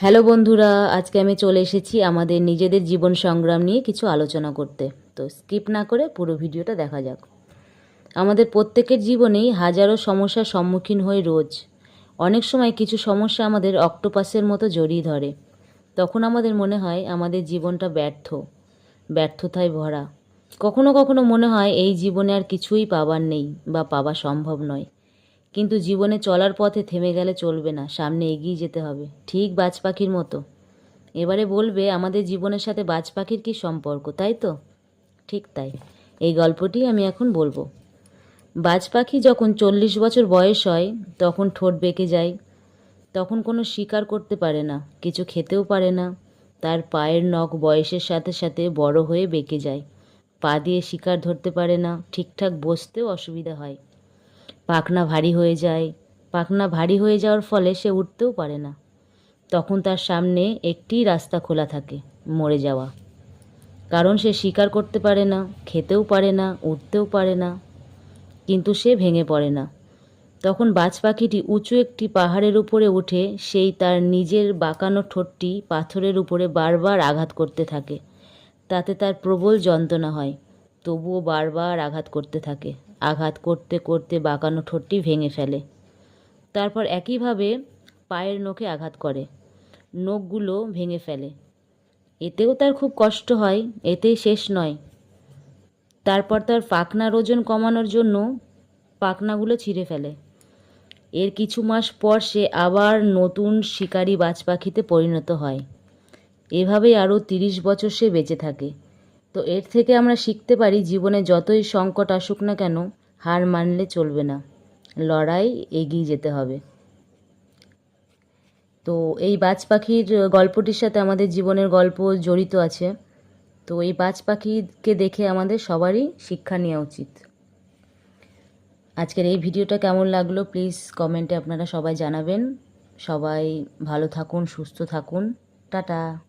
Hello বন্ধুরা, আজকে আমি চলে এসেছি আমাদের নিজেদের জীবন সংগ্রাম নিয়ে কিছু আলোচনা করতে। তো স্কিপ না করে পুরো ভিডিওটা দেখা যাক। আমাদের প্রত্যেকের জীবনেই হাজারো সমস্যার সম্মুখীন হই রোজ। অনেক সময় কিছু সমস্যা আমাদের অক্টোপাসের মতো জড়িয়ে ধরে। তখন আমাদের মনে হয় আমাদের জীবনটা ব্যর্থ, ব্যর্থতায় ভরা। কখনো কখনো মনে হয় এই জীবনে আর কিছুই পাবার নেই বা পাওয়া সম্ভব নয়। কিন্তু জীবনে চলার পথে থেমে গেলে চলবে না, সামনে এগিয়ে যেতে হবে। ঠিক বাজ পাখির মতো। এবারে বলবে, আমাদের জীবনের সাথে বাজ পাখির কী সম্পর্ক, তাই তো? ঠিক তাই। এই গল্পটি আমি এখন বলব। বাজ পাখি যখন চল্লিশ বছর বয়স হয়, তখন ঠোঁট বেঁকে যায়। তখন কোনো শিকার করতে পারে না, কিছু খেতেও পারে না। তার পায়ের নখ বয়সের সাথে সাথে বড় হয়ে বেঁকে যায়। পা দিয়ে শিকার ধরতে পারে না, ঠিকঠাক বসতেও অসুবিধা হয়। পাখনা ভারী হয়ে যায়। পাখনা ভারী হয়ে যাওয়ার ফলে সে উঠতেও পারে না। তখন তার সামনে একটি রাস্তা খোলা থাকে, মরে যাওয়া। কারণ সে শিকার করতে পারে না, খেতেও পারে না, উঠতেও পারে না। কিন্তু সে ভেঙে পড়ে না। তখন বাজ পাখিটি উঁচু একটি পাহাড়ের উপরে উঠে সেই তার নিজের বাঁকানো ঠোঁটটি পাথরের উপরে বারবার আঘাত করতে থাকে। তাতে তার প্রবল যন্ত্রণা হয়, তবুও বারবার আঘাত করতে থাকে। আঘাত করতে করতে বাঁকানো ঠোঁটটি ভেঙে ফেলে। তারপর একইভাবে পায়ের নখে আঘাত করে। নখগুলো ভেঙে ফেলে। এতেও তার খুব কষ্ট হয়, এতেই শেষ নয়। তারপর তার পাখনার ওজন কমানোর জন্য পাখনাগুলো ছিঁড়ে ফেলে। এর কিছু মাস পর সে আবার নতুন শিকারি বাজ পাখিতে পরিণত হয়। এভাবেই আরও তিরিশ বছর সে বেঁচে থাকে। তো এর থেকে আমরা শিখতে পারি জীবনে যতই সংকট আসুক না কেন, হার মানলে চলবে না। লড়াই এগিয়ে যেতে হবে। তো এই বাজ পাখির গল্পটির সাথে আমাদের জীবনের গল্প জড়িত আছে। তো এই বাজ পাখিকে দেখে আমাদের সবারই শিক্ষা নেওয়া উচিত। আজকের এই ভিডিওটা কেমন লাগল প্লিজ কমেন্টে আপনারা সবাই জানাবেন। সবাই ভালো থাকুন, সুস্থ থাকুন। টাটা।